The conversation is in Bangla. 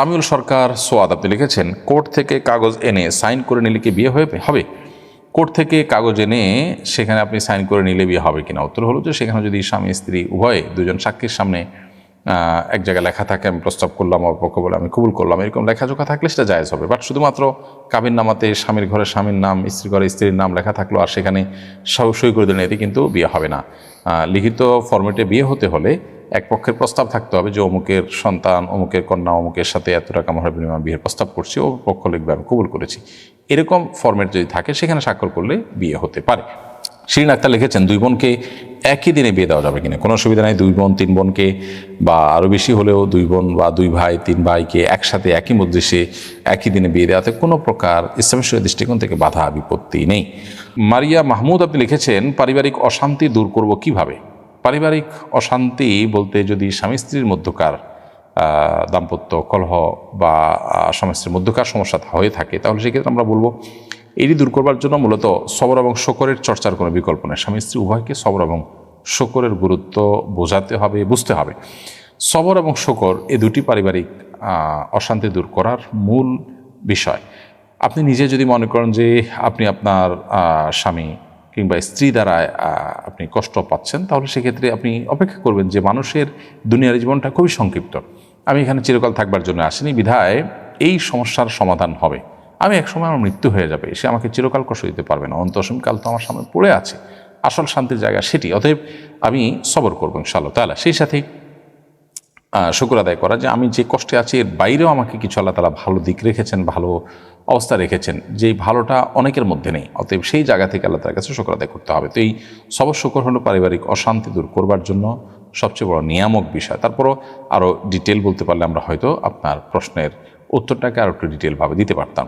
সামিউল সরকার সোয়াদ, আপনি লিখেছেন, কোর্ট থেকে কাগজ এনে সাইন করে নিলে কি বিয়ে হয়ে হবে? কোর্ট থেকে কাগজ এনে সেখানে আপনি সাইন করে নিলে বিয়ে হবে কিনা? উত্তর হলো যে সেখানে যদি স্বামী, স্ত্রী উভয়ে দুজন সাক্ষীর সামনে এক জায়গায় লেখা থাকে, আমি প্রস্তাব করলাম আমার পক্ষ বলে আমি কবুল করলাম, এরকম লেখাজোখা থাকলে সেটা জায়েজ হবে। বাট শুধুমাত্র কাবির নামাতে স্বামীর ঘরে স্বামীর নাম, স্ত্রীর ঘরে স্ত্রীর নাম লেখা থাকল আর সেখানে সই করে দিলেন, এতে কিন্তু বিয়ে হবে না। লিখিত ফর্মেটে বিয়ে হতে হলে এক পক্ষের প্রস্তাব থাকতে হবে যে অমুকের সন্তান, অমুকের কন্যা, অমুকের সাথে এত টাকা মহার বিনিময়ে বিয়ের প্রস্তাব করছি, ও পক্ষ লিখবে, আমি কবুল করেছি। এরকম ফর্মেট যদি থাকে, সেখানে স্বাক্ষর করলে বিয়ে হতে পারে। শিরিন আক্তার লিখেছেন, দুই বোনকে একই দিনে বিয়ে দেওয়া যাবে কিনা? কোনো অসুবিধা নাই, দুই বোন, তিন বোনকে বা আরও বেশি হলেও দুই বোন বা দুই ভাই, তিন ভাইকে একসাথে একই মধ্যে একই দিনে বিয়ে দেওয়াতে কোনো প্রকার ইসলামের দৃষ্টিকোণ থেকে বাধা বিপত্তি নেই। মারিয়া মাহমুদ আপনি লিখেছেন, পারিবারিক অশান্তি দূর করব কীভাবে? পারিবারিক অশান্তি বলতে যদি স্বামী স্ত্রীর মধ্যকার দাম্পত্য কলহ বা স্বামী স্ত্রীর মধ্যকার সমস্যা হয়ে থাকে, তাহলে সেক্ষেত্রে আমরা বলব এটি দূর করবার জন্য মূলত সবর এবং শকরের চর্চার কোনো বিকল্প নেই। স্বামী স্ত্রী উভয়কে সবর এবং শকরের গুরুত্ব বোঝাতে হবে, বুঝতে হবে। সবর এবং শকর এ দুটি পারিবারিক অশান্তি দূর করার মূল বিষয়। আপনি নিজে যদি মনে করেন যে আপনি আপনার স্বামী কিংবা স্ত্রী দ্বারা আপনি কষ্ট পাচ্ছেন তাহলে সেক্ষেত্রে আপনি অপেক্ষা করবেন যে মানুষের দুনিয়ার জীবনটা খুবই সংক্ষিপ্ত। আমি এখানে চিরকাল থাকবার জন্য আসিনি। বিধায় এই সমস্যার সমাধান হবে। আমি একসময় আমার মৃত্যু হয়ে যাবে। সে আমাকে চিরকাল কষ্ট দিতে পারবে না। অন্তঃসমকাল তো আমার সামনে পড়ে আছে। আসল শান্তির জায়গা সেটি। অতএব আমি সবর করব ইনশাআল্লাহ তালা সেই আহ, শুক্র আদায় করা যে আমি যে কষ্টে আছি এর বাইরেও আমাকে কিছু আল্লাহ তালা ভালো দিক রেখেছেন ভালো অবস্থা রেখেছেন, যেই ভালোটা অনেকের মধ্যে নেই, অতএব সেই জায়গা থেকে আল্লাহ তার কাছে শুক্র আদায় করতে হবে। তো এই সবর, শুকর হলো পারিবারিক অশান্তি দূর করবার জন্য সবচেয়ে বড় নিয়ামক বিষয়। তারপরও আরও ডিটেল বলতে পারলে আমরা হয়তো আপনার প্রশ্নের উত্তরটাকে আরও একটু ডিটেলভাবে দিতে পারতাম।